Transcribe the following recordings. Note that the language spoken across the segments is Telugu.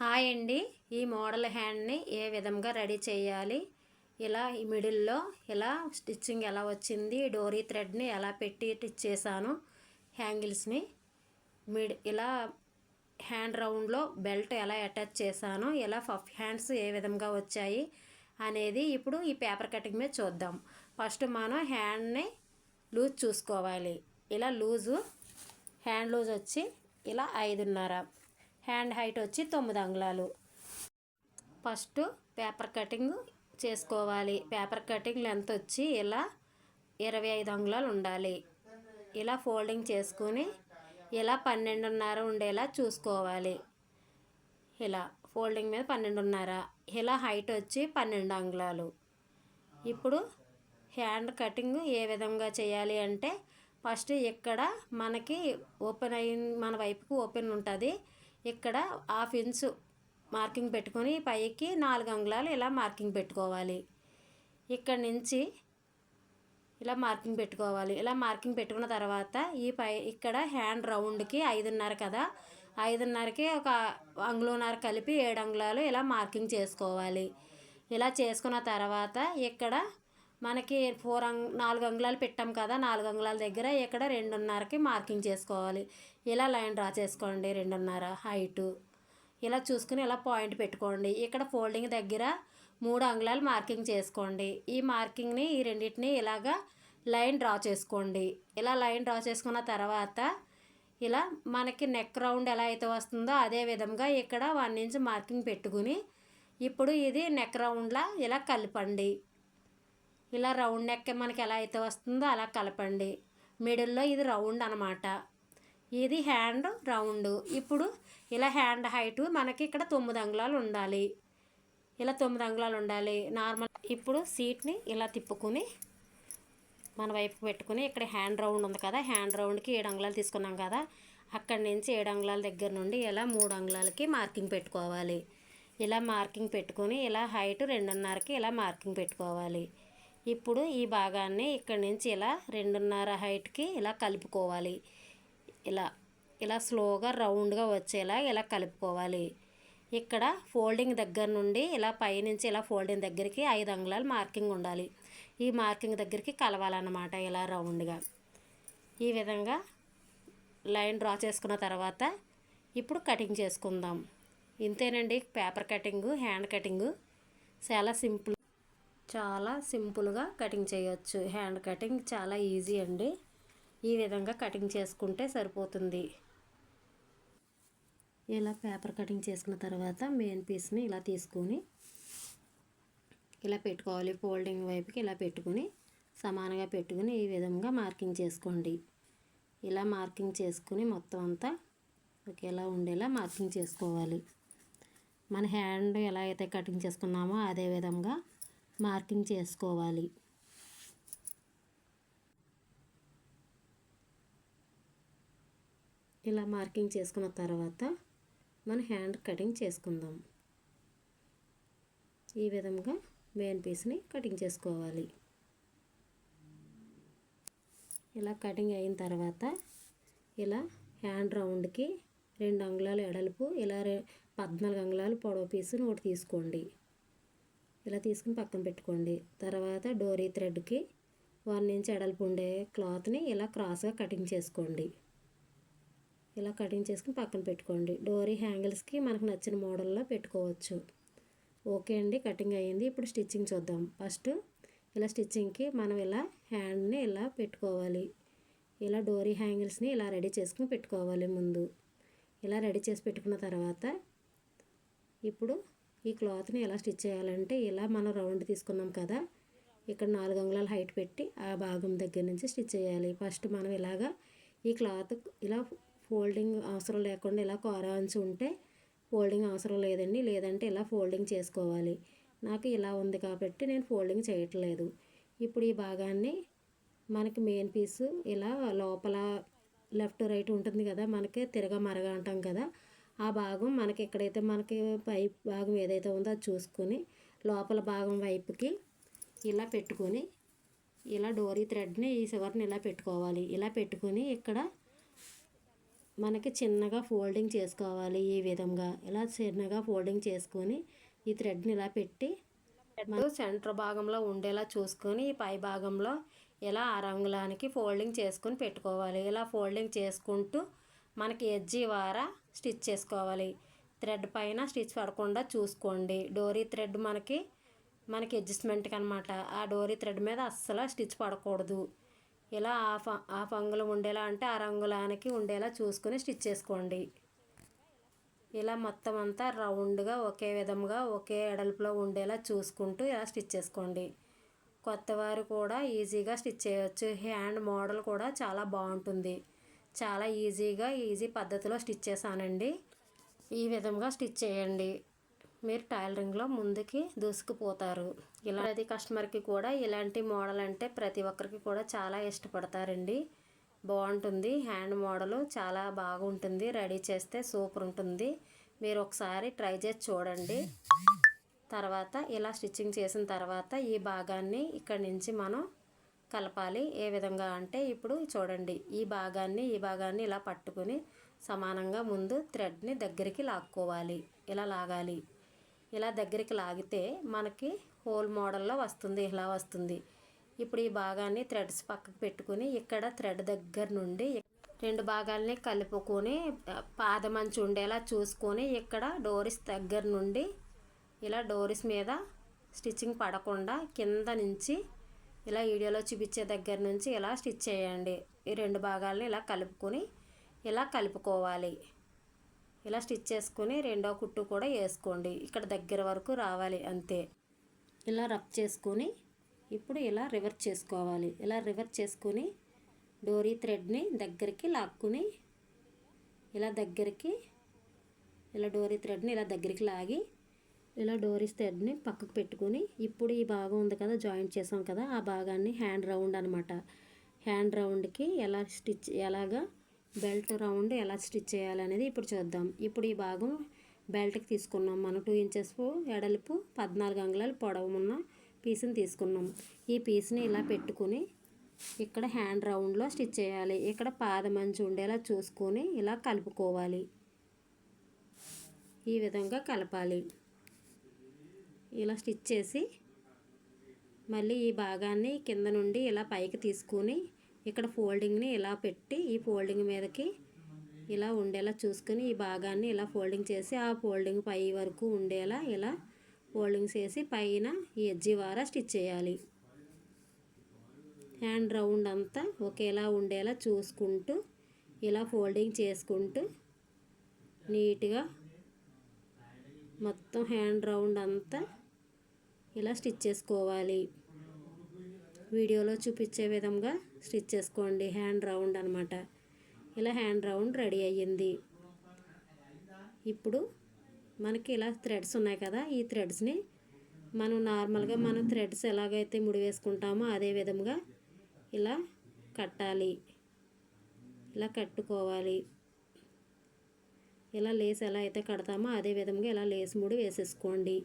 హాయ్ అండి. ఈ మోడల్ హ్యాండ్ని ఏ విధంగా రెడీ చేయాలి? ఇలా ఈ మిడిల్లో ఇలా స్టిచ్చింగ్ ఎలా వచ్చింది? డోరీ థ్రెడ్ని ఎలా పెట్టి స్టిచ్ చేశాను? హ్యాంగిల్స్ని మిడ్ ఇలా హ్యాండ్ రౌండ్లో బెల్ట్ ఎలా అటాచ్ చేశాను? ఇలా ఫఫ్ హ్యాండ్స్ ఏ విధంగా వచ్చాయి? అనేది ఇప్పుడు ఈ పేపర్ కటింగ్ మీద చూద్దాం. ఫస్ట్ మనం హ్యాండ్ని లూజ్ చూసుకోవాలి. ఇలా లూజు హ్యాండ్ లూజ్ వచ్చి ఇలా ఐదున్నర. హ్యాండ్ హైట్ వచ్చి తొమ్మిది అంగుళాలు. ఫస్ట్ పేపర్ కటింగ్ చేసుకోవాలి. పేపర్ కటింగ్ లెంత్ వచ్చి ఇలా ఇరవై ఐదు అంగుళాలు ఉండాలి. ఇలా ఫోల్డింగ్ చేసుకుని ఇలా పన్నెండున్నర ఉండేలా చూసుకోవాలి. ఇలా ఫోల్డింగ్ మీద పన్నెండున్నర. ఇలా హైట్ వచ్చి పన్నెండు అంగుళాలు. ఇప్పుడు హ్యాండ్ కటింగ్ ఏ విధంగా చేయాలి అంటే ఫస్ట్ ఇక్కడ మనకి ఓపెన్ అయిన మన వైపుకి ఓపెన్ ఉంటుంది. ఇక్కడ హాఫ్ ఇంచు మార్కింగ్ పెట్టుకొని పైకి నాలుగు అంగుళాలు ఇలా మార్కింగ్ పెట్టుకోవాలి. ఇక్కడ నుంచి ఇలా మార్కింగ్ పెట్టుకోవాలి. ఇలా మార్కింగ్ పెట్టుకున్న తర్వాత ఈ పై ఇక్కడ హ్యాండ్ రౌండ్కి ఐదున్నర కదా ఐదున్నరకి ఒక అంగుళన్నర కలిపి ఏడు అంగుళాలు ఇలా మార్కింగ్ చేసుకోవాలి. ఇలా చేసుకున్న తర్వాత ఇక్కడ మనకి ఫోర్ అంగ్ నాలుగు అంగుళాలు పెట్టాం కదా నాలుగు అంగుళాల దగ్గర ఇక్కడ రెండున్నరకి మార్కింగ్ చేసుకోవాలి. ఇలా లైన్ డ్రా చేసుకోండి రెండున్నర హైటు. ఇలా చూసుకుని ఇలా పాయింట్ పెట్టుకోండి. ఇక్కడ ఫోల్డింగ్ దగ్గర మూడు అంగుళాలు మార్కింగ్ చేసుకోండి. ఈ మార్కింగ్ని ఈ రెండింటిని ఇలాగా లైన్ డ్రా చేసుకోండి. ఇలా లైన్ డ్రా చేసుకున్న తర్వాత ఇలా మనకి నెక్ రౌండ్ ఎలా అయితే వస్తుందో అదే విధంగా ఇక్కడ వన్ ఇంచ్ మార్కింగ్ పెట్టుకుని ఇప్పుడు ఇది నెక్ రౌండ్లా ఇలా కలపండి. ఇలా రౌండ్ నెక్ మనకి ఎలా అయితే వస్తుందో అలా కలపండి. మిడిల్లో ఇది రౌండ్ అనమాట ఇది హ్యాండ్ రౌండ్. ఇప్పుడు ఇలా హ్యాండ్ హైట్ మనకి ఇక్కడ తొమ్మిది అంగుళాలు ఉండాలి. ఇలా తొమ్మిది అంగుళాలు ఉండాలి. నార్మల్ ఇప్పుడు సీట్ని ఇలా తిప్పుకుని మన వైపు పెట్టుకుని ఇక్కడ హ్యాండ్ రౌండ్ ఉంది కదా హ్యాండ్ రౌండ్కి ఏడు అంగుళాలు తీసుకున్నాం కదా అక్కడి నుంచి ఏడు అంగుళాల దగ్గర నుండి ఇలా మూడు అంగుళాలకి మార్కింగ్ పెట్టుకోవాలి. ఇలా మార్కింగ్ పెట్టుకొని ఇలా హైట్ రెండున్నరకి ఇలా మార్కింగ్ పెట్టుకోవాలి. ఇప్పుడు ఈ భాగాన్ని ఇక్కడి నుంచి ఇలా రెండున్నర హైట్కి ఇలా కలుపుకోవాలి. ఇలా ఇలా స్లోగా రౌండ్గా వచ్చేలా ఇలా కలుపుకోవాలి. ఇక్కడ ఫోల్డింగ్ దగ్గర నుండి ఇలా పైనుంచి ఇలా ఫోల్డింగ్ దగ్గరికి ఐదు అంగుళాలు మార్కింగ్ ఉండాలి. ఈ మార్కింగ్ దగ్గరికి కలవాలన్నమాట ఇలా రౌండ్గా. ఈ విధంగా లైన్ డ్రా చేసుకున్న తర్వాత ఇప్పుడు కటింగ్ చేసుకుందాం. ఇంతేనండి పేపర్ కటింగు హ్యాండ్ కటింగు. చాలా సింపుల్ చాలా సింపుల్గా కటింగ్ చేయొచ్చు. హ్యాండ్ కటింగ్ చాలా ఈజీ అండి. ఈ విధంగా కటింగ్ చేసుకుంటే సరిపోతుంది. ఇలా పేపర్ కటింగ్ చేసుకున్న తర్వాత మెయిన్ పీస్ని ఇలా తీసుకొని ఇలా పెట్టుకోవాలి. ఫోల్డింగ్ వైపుకి ఇలా పెట్టుకుని సమానంగా పెట్టుకుని ఈ విధంగా మార్కింగ్ చేసుకోండి. ఇలా మార్కింగ్ చేసుకుని మొత్తం అంతా ఒకేలా ఉండేలా మార్కింగ్ చేసుకోవాలి. మన హ్యాండ్ ఎలా అయితే కటింగ్ చేసుకున్నామో అదే విధంగా మార్కింగ్ చేసుకోవాలి. ఇలా మార్కింగ్ చేసుకున్న తర్వాత మన హ్యాండ్ కటింగ్ చేసుకుందాం. ఈ విధంగా మెయిన్ పీస్ని కటింగ్ చేసుకోవాలి. ఇలా కటింగ్ అయిన తర్వాత ఇలా హ్యాండ్ రౌండ్కి రెండు అంగుళాలు ఎడల్పు ఇలా పద్నాలుగు అంగుళాలు పొడవు పీసుని ఒకటి తీసుకోండి. ఇలా తీసుకుని పక్కన పెట్టుకోండి. తర్వాత డోరీ థ్రెడ్కి వన్ ఇంచ్ ఎడల్పు ఉండే క్లాత్ని ఇలా క్రాస్గా కటింగ్ చేసుకోండి. ఇలా కటింగ్ చేసుకుని పక్కన పెట్టుకోండి. డోరీ హ్యాంగిల్స్కి మనకు నచ్చిన మోడల్లో పెట్టుకోవచ్చు. ఓకే అండి కటింగ్ అయ్యింది. ఇప్పుడు స్టిచ్చింగ్ చూద్దాం. ఫస్ట్ ఇలా స్టిచ్చింగ్కి మనం ఇలా హ్యాండ్ని ఇలా పెట్టుకోవాలి. ఇలా డోరీ హ్యాంగిల్స్ని ఇలా రెడీ చేసుకుని పెట్టుకోవాలి ముందు. ఇలా రెడీ చేసి పెట్టుకున్న తర్వాత ఇప్పుడు ఈ క్లాత్ని ఎలా స్టిచ్ చేయాలంటే ఇలా మనం రౌండ్ తీసుకున్నాం కదా. ఇక్కడ నాలుగు అంగుళాలు హైట్ పెట్టి ఆ భాగం దగ్గర నుంచి స్టిచ్ చేయాలి. ఫస్ట్ మనం ఇలాగా ఈ క్లాత్ ఇలా ఫోల్డింగ్ అవసరం లేకుండా ఇలా కోరాంచి ఉంటే ఫోల్డింగ్ అవసరం లేదండి. లేదంటే ఇలా ఫోల్డింగ్ చేసుకోవాలి. నాకు ఇలా ఉంది కాబట్టి నేను ఫోల్డింగ్ చేయట్లేదు. ఇప్పుడు ఈ భాగాన్ని మనకి మెయిన్ పీసు ఇలా లోపల లెఫ్ట్ రైట్ ఉంటుంది కదా మనకి తిరగ మరగ అంటాం కదా ఆ భాగం మనకి ఎక్కడైతే మనకి పై భాగం ఏదైతే ఉందో అది చూసుకొని లోపల భాగం వైపుకి ఇలా పెట్టుకొని ఇలా డోరీ థ్రెడ్ని ఈ చివరిని ఇలా పెట్టుకోవాలి. ఇలా పెట్టుకొని ఇక్కడ మనకి చిన్నగా ఫోల్డింగ్ చేసుకోవాలి ఈ విధంగా. ఇలా చిన్నగా ఫోల్డింగ్ చేసుకొని ఈ థ్రెడ్ని ఇలా పెట్టి సెంటర్ భాగంలో ఉండేలా చూసుకొని ఈ పై భాగంలో ఇలా ఆ రంగులానికి ఫోల్డింగ్ చేసుకొని పెట్టుకోవాలి. ఇలా ఫోల్డింగ్ చేసుకుంటూ మనకి ఎడ్జి వారా స్టిచ్ చేసుకోవాలి. థ్రెడ్ పైన స్టిచ్ పడకుండా చూసుకోండి. డోరీ థ్రెడ్ మనకి మనకి అడ్జస్ట్మెంట్కి అనమాట ఆ డోరీ థ్రెడ్ మీద అస్సలు స్టిచ్ పడకూడదు. ఇలా ఆ ఆ పంగులు ఉండేలా అంటే ఆ రంగులానికి ఉండేలా చూసుకొని స్టిచ్ చేసుకోండి. ఇలా మొత్తం అంతా రౌండ్గా ఒకే విధంగా ఒకే ఎడల్పులో ఉండేలా చూసుకుంటూ ఇలా స్టిచ్ చేసుకోండి. కొత్తవారు కూడా ఈజీగా స్టిచ్ చేయవచ్చు హ్యాండ్ మోడల్ కూడా చాలా బాగుంటుంది. చాలా ఈజీగా ఈజీ పద్ధతిలో స్టిచ్ చేశానండి. ఈ విధంగా స్టిచ్ చేయండి. మీరు టైలరింగ్లో ముందుకి దూసుకుపోతారు. ఇలాంటి కస్టమర్కి కూడా ఇలాంటి మోడల్ అంటే ప్రతి ఒక్కరికి కూడా చాలా ఇష్టపడతారండి. బాగుంటుంది. హ్యాండ్ మోడల్ చాలా బాగుంటుంది. రెడీ చేస్తే సూపర్ ఉంటుంది. మీరు ఒకసారి ట్రై చేసి చూడండి. తర్వాత ఇలా స్టిచ్చింగ్ చేసిన తర్వాత ఈ భాగాన్ని ఇక్కడి నుంచి మనం కలపాలి. ఏ విధంగా అంటే ఇప్పుడు చూడండి ఈ భాగాన్ని ఈ భాగాన్ని ఇలా పట్టుకుని సమానంగా ముందు థ్రెడ్ని దగ్గరికి లాక్కోవాలి. ఇలా లాగాలి. ఇలా దగ్గరికి లాగితే మనకి హోల్ మోడల్లో వస్తుంది ఇలా వస్తుంది. ఇప్పుడు ఈ భాగాన్ని థ్రెడ్స్ పక్కకు పెట్టుకుని ఇక్కడ థ్రెడ్ దగ్గర నుండి రెండు భాగాల్ని కలుపుకొని పాదమంచు ఉండేలా చూసుకొని ఇక్కడ డోరిస్ దగ్గర నుండి ఇలా డోరిస్ మీద స్టిచ్చింగ్ పడకుండా కింద నుంచి ఇలా వీడియోలో చూపించే దగ్గర నుంచి ఇలా స్టిచ్ చేయండి. ఈ రెండు భాగాలని ఇలా కలుపుకొని ఇలా కలుపుకోవాలి. ఇలా స్టిచ్ చేసుకుని రెండో కుట్టు కూడా వేసుకోండి. ఇక్కడ దగ్గర వరకు రావాలి అంతే. ఇలా రబ్ చేసుకొని ఇప్పుడు ఇలా రివర్స్ చేసుకోవాలి. ఇలా రివర్స్ చేసుకొని డోరీ థ్రెడ్ని దగ్గరికి లాక్కుని ఇలా దగ్గరికి ఇలా డోరీ థ్రెడ్ని ఇలా దగ్గరికి లాగి ఇలా డోరీస్ థ్రెడ్ని పక్కకు పెట్టుకొని ఇప్పుడు ఈ భాగం ఉంది కదా జాయింట్ చేసాం కదా ఆ భాగాన్ని హ్యాండ్ రౌండ్ అనమాట హ్యాండ్ రౌండ్కి ఎలా స్టిచ్ ఎలాగా బెల్ట్ రౌండ్ ఎలా స్టిచ్ చేయాలనేది ఇప్పుడు చూద్దాం. ఇప్పుడు ఈ భాగం బెల్ట్కి తీసుకున్నాం. మనం టూ ఇంచెస్ ఎడల్పు పద్నాలుగు అంగుళాలు పొడవు ఉన్న పీస్ని తీసుకున్నాం. ఈ పీస్ని ఇలా పెట్టుకుని ఇక్కడ హ్యాండ్ రౌండ్లో స్టిచ్ చేయాలి. ఇక్కడ పాదమంచి ఉండేలా చూసుకొని ఇలా కలుపుకోవాలి. ఈ విధంగా కలపాలి. ఇలా స్టిచ్ చేసి మళ్ళీ ఈ భాగాన్ని కింద నుండి ఇలా పైకి తీసుకుని ఇక్కడ ఫోల్డింగ్ని ఇలా పెట్టి ఈ ఫోల్డింగ్ మీదకి ఇలా ఉండేలా చూసుకొని ఈ భాగాన్ని ఇలా ఫోల్డింగ్ చేసి ఆ ఫోల్డింగ్ పై వరకు ఉండేలా ఇలా ఫోల్డింగ్ చేసి పైన ఈ ఎడ్జి వారా స్టిచ్ చేయాలి. హ్యాండ్ రౌండ్ అంతా ఒకేలా ఉండేలా చూసుకుంటూ ఇలా ఫోల్డింగ్ చేసుకుంటూ నీట్గా మొత్తం హ్యాండ్ రౌండ్ అంతా ఇలా స్టిచ్ చేసుకోవాలి. వీడియోలో చూపించే విధంగా స్టిచ్ చేసుకోండి. హ్యాండ్ రౌండ్ అనమాట ఇలా హ్యాండ్ రౌండ్ రెడీ అయ్యింది. ఇప్పుడు మనకి ఇలా థ్రెడ్స్ ఉన్నాయి కదా ఈ థ్రెడ్స్ని మనం నార్మల్గా మనం థ్రెడ్స్ ఎలాగైతే ముడి వేసుకుంటామో అదే విధంగా ఇలా కట్టాలి. ఇలా కట్టుకోవాలి. ఇలా లేస్ ఎలా అయితే కడతామో అదే విధంగా ఇలా లేస్ ముడి వేసేసుకోండి.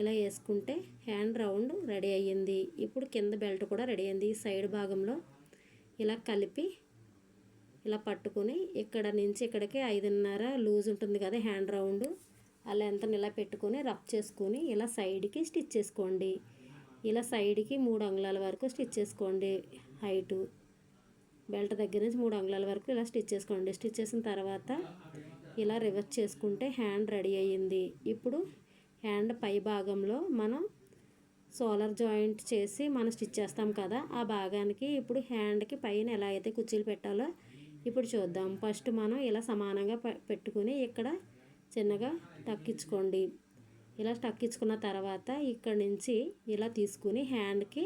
ఇలా వేసుకుంటే హ్యాండ్ రౌండ్ రెడీ అయ్యింది. ఇప్పుడు కింద బెల్ట్ కూడా రెడీ అయింది సైడ్ భాగంలో ఇలా కలిపి ఇలా పట్టుకొని ఇక్కడ నుంచి ఇక్కడికి ఐదున్నర లూజ్ ఉంటుంది కదా హ్యాండ్ రౌండ్. అలా ఎంత ఇలా పెట్టుకొని రఫ్ చేసుకొని ఇలా సైడ్కి స్టిచ్ చేసుకోండి. ఇలా సైడ్కి మూడు అంగుళాల వరకు స్టిచ్ చేసుకోండి. హైటు బెల్ట్ దగ్గర నుంచి మూడు అంగుళాల వరకు ఇలా స్టిచ్ చేసుకోండి. స్టిచ్ చేసిన తర్వాత ఇలా రివర్స్ చేసుకుంటే హ్యాండ్ రెడీ అయ్యింది. ఇప్పుడు హ్యాండ్ పై భాగంలో మనం సోలర్ జాయింట్ చేసి మనం స్టిచ్ చేస్తాం కదా ఆ భాగానికి ఇప్పుడు హ్యాండ్కి పైన ఎలా అయితే కుర్చీలు పెట్టాలో ఇప్పుడు చూద్దాం. ఫస్ట్ మనం ఇలా సమానంగా పెట్టుకుని ఇక్కడ చిన్నగా టక్కించుకోండి ఇలా టక్కించుకున్న తర్వాత ఇక్కడ నుంచి ఇలా తీసుకుని హ్యాండ్కి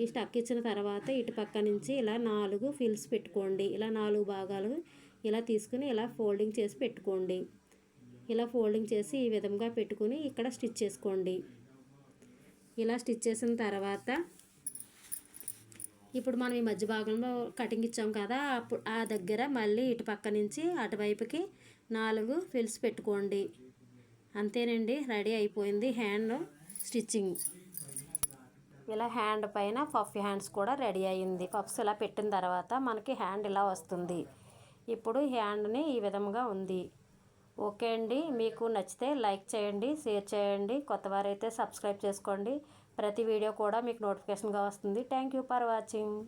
ఈ స్టక్ ఇచ్చిన తర్వాత ఇటు పక్క నుంచి ఇలా నాలుగు ఫిల్స్ పెట్టుకోండి. ఇలా నాలుగు భాగాలు ఇలా తీసుకుని ఇలా ఫోల్డింగ్ చేసి పెట్టుకోండి. ఇలా ఫోల్డింగ్ చేసి ఈ విధంగా పెట్టుకుని ఇక్కడ స్టిచ్ చేసుకోండి. ఇలా స్టిచ్ చేసిన తర్వాత ఇప్పుడు మనం ఈ మధ్య భాగంలో కటింగ్ ఇచ్చాం కదా అప్పుడు ఆ దగ్గర మళ్ళీ ఇటు పక్క నుంచి అటువైపుకి నాలుగు ఫిల్స్ పెట్టుకోండి. అంతేనండి రెడీ అయిపోయింది హ్యాండ్ స్టిచ్చింగ్. ఇలా హ్యాండ్ పైన పఫ్ హ్యాండ్స్ కూడా రెడీ అయ్యింది పఫ్స్ ఇలా పెట్టిన తర్వాత మనకి హ్యాండ్ ఇలా వస్తుంది. ఇప్పుడు హ్యాండ్ని ఈ విధంగా ఉంది. ఓకే అండి. మీకు నచ్చితే లైక్ చేయండి షేర్ చేయండి కొత్త వారైతే సబ్స్క్రైబ్ చేసుకోండి. ప్రతి వీడియో కూడా మీకు నోటిఫికేషన్గా వస్తుంది. Thank you for watching.